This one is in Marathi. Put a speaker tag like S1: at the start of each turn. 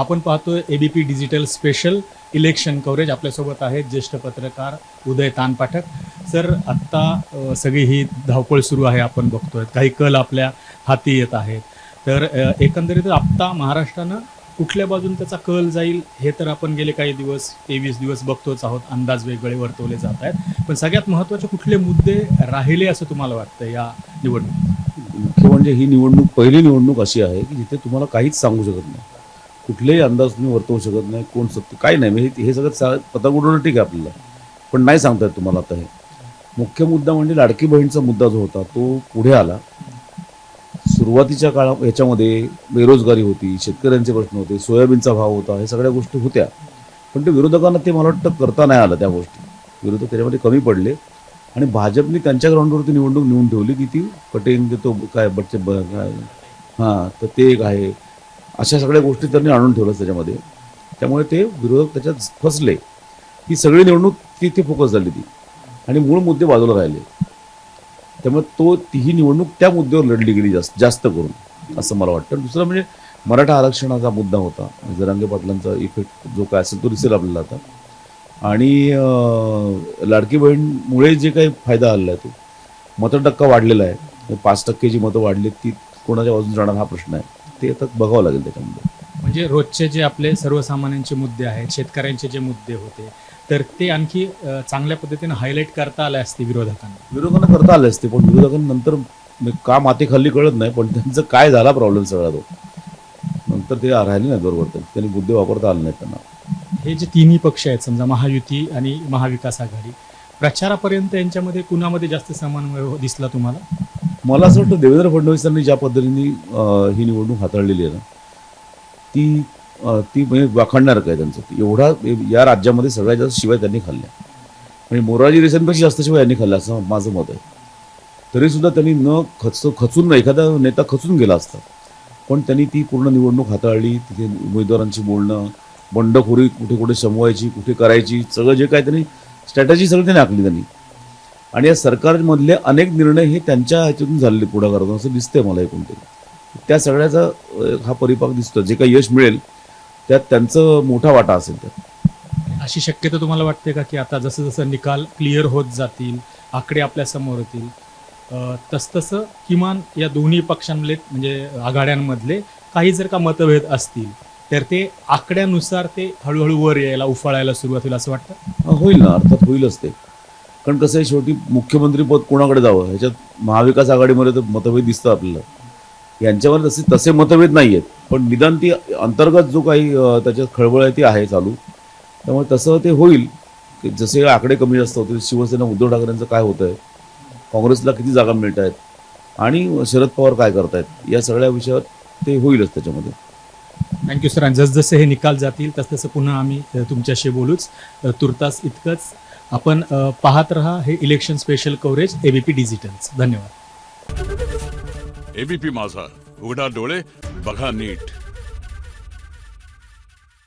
S1: आपण पाहतोय ABP digital special election coverage आपल्यासोबत आहेत ज्येष्ठ पत्रकार उदय तानपाठक. सर आत्ता सगळी ही धावपळ सुरू आहे आपण बघतोय. काही कल आपल्या हाती येत आहेत. तर एकंदरीत आत्ता महाराष्ट्रानं कुठल्या बाजून त्याचा कल जाईल हे तर आपण गेले काही दिवस तेवीस दिवस बघतोच आहोत. अंदाज वेगवेगळे वर्तवले जात आहेत. पण सगळ्यात महत्त्वाचे कुठले मुद्दे राहिले असं तुम्हाला वाटतं या निवडणूक
S2: मुख्य म्हणजे ही निवडणूक पहिली निवडणूक अशी आहे की जिथे तुम्हाला काहीच सांगू शकत नाही. कुठलेही अंदाज तुम्ही वर्तवू शकत नाही कोण सत्य काही नाही. म्हणजे हे सगळं सा पतंग उडवणं ठीक आहे आपल्याला. पण नाही सांगता येत तुम्हाला आता हे. मुख्य मुद्दा म्हणजे लाडकी बहीणचा मुद्दा जो होता तो पुढे आला. सुरुवातीच्या काळा ह्याच्यामध्ये बेरोजगारी होती शेतकऱ्यांचे प्रश्न होते सोयाबीनचा भाव होता हे सगळ्या गोष्टी होत्या. पण ते विरोधकांना ते मला वाटतं करता नाही आलं त्या गोष्टी. विरोधक त्याच्यामध्ये कमी पडले. आणि भाजपने त्यांच्या ग्राउंडवरती निवडणूक नेऊन ठेवली की ती कटिंग तो काय बच्चे ब काय हां तर ते एक आहे. अशा सगळ्या गोष्टी त्यांनी आणून ठेवल्या त्याच्यामध्ये. त्यामुळे ते विरोधक त्याच्यात फसले. ही सगळी निवडणूक तिथे फोकस झाली ती. आणि मूळ मुद्दे बाजूला राहिले. त्यामुळे तो तीही निवडणूक त्या मुद्द्यावर लढली गेली जास्त जास्त करून असं मला वाटतं. दुसरं म्हणजे मराठा आरक्षणाचा मुद्दा होता. जरांगे पाटलांचा इफेक्ट जो काय असेल तो दिसेल आपल्याला आता. आणि लाडकी बहीणमुळे जे काही फायदा आलेला आहे तो. मतटक्का वाढलेला आहे. पाच टक्के जी मतं वाढली ती कोणाच्या बाजून जाणार हा प्रश्न आहे. ते आता बघावं लागेल त्याच्यामध्ये.
S1: म्हणजे रोजचे जे आपले सर्वसामान्यांचे मुद्दे आहेत शेतकऱ्यांचे जे मुद्दे होते तर ते आणखी चांगल्या पद्धतीने हायलाईट करता आले असते विरोधकांना.
S2: विरोधकांना करता आले असते पण विरोधकांनंतर म्हणजे का माती खाल्ली कळत नाही पण त्यांचं काय झाला प्रॉब्लेम सगळा तो. नंतर ते राहिले नाही बरोबर त्यांनी मुद्दे वापरता आले नाहीत त्यांना.
S1: हे जे तिन्ही पक्ष आहेत समजा महायुती आणि महाविकास आघाडी प्रचारापर्यंत यांच्यामध्ये कुणामध्ये जास्त समन्वय दिसला तुम्हाला?
S2: मला असं वाटतं देवेंद्र फडणवीसांनी ज्या पद्धतीने ही निवडणूक हाताळलेली आहे ना ती ती म्हणजे वाखाणणारक आहे त्यांचं. एवढा या राज्यामध्ये सगळ्यात जास्त शिवाय त्यांनी खाल्ल्या. म्हणजे मोरारजी देसाईंपेक्षा जास्त शिवाय यांनी खाल्ल्या असं माझं मत आहे. तरीसुद्धा त्यांनी न खच खचून न एखादा नेता खचून गेला असता पण त्यांनी ती पूर्ण निवडणूक हाताळली तिथे उमेदवारांशी बोलणं बंडखोरी कुठे कुठे समवायची कुठे करायची सगळं जे काय त्यांनी स्ट्रॅटजी सगळं त्यांनी आखली त्यांनी. आणि या सरकारमधले अनेक निर्णय हे त्यांच्या ह्याच्यातून झालेले पुढाकारातून असं दिसतंय मला एकूण तरी. त्या सगळ्याचा हा परिपाक दिसतो जे काही यश मिळेल त्यात त्यांचं मोठा वाटा असेल त्यात.
S1: अशी शक्यता तुम्हाला वाटते का की आता जसं जसं निकाल क्लिअर होत जातील आकडे आपल्यासमोर येतील तसतसं किमान या दोन्ही पक्षांमधले म्हणजे आघाड्यांमधले काही जर का मतभेद असतील तर ते आकड्यानुसार ते हळूहळू वर यायला उफाळायला सुरुवात होईल असं वाटतं?
S2: होईल ना. अर्थात होईलच ते. कारण कसं आहे शेवटी मुख्यमंत्रीपद कोणाकडे जावं? ह्याच्यात महाविकास आघाडीमध्ये तर मतभेद दिसतं आपल्याला. यांच्यावर तसे तसे मतभेद नाही आहेत पण निदान ती अंतर्गत जो काही त्याच्यात खळबळ आहे ती आहे चालू. त्यामुळे तसं ते होईल. की जसे आकडे कमी जास्त होतील शिवसेना उद्धव ठाकरेंचं काय होतं आहे काँग्रेसला किती जागा मिळत आहेत आणि शरद पवार काय करतायत? या सगळ्या विषयावर ते होईलच त्याच्यामध्ये.
S1: थँक्यू सर आणि जसजसे हे निकाल जातील तसतसं पुन्हा आम्ही तुमच्याशी बोलूच. तुर्तास इतकंच. आपण पाहत रहा हे election special coverage ABP digitals धन्यवाद.
S3: एबीपी माझा. उघडा डोळे बघा नीट.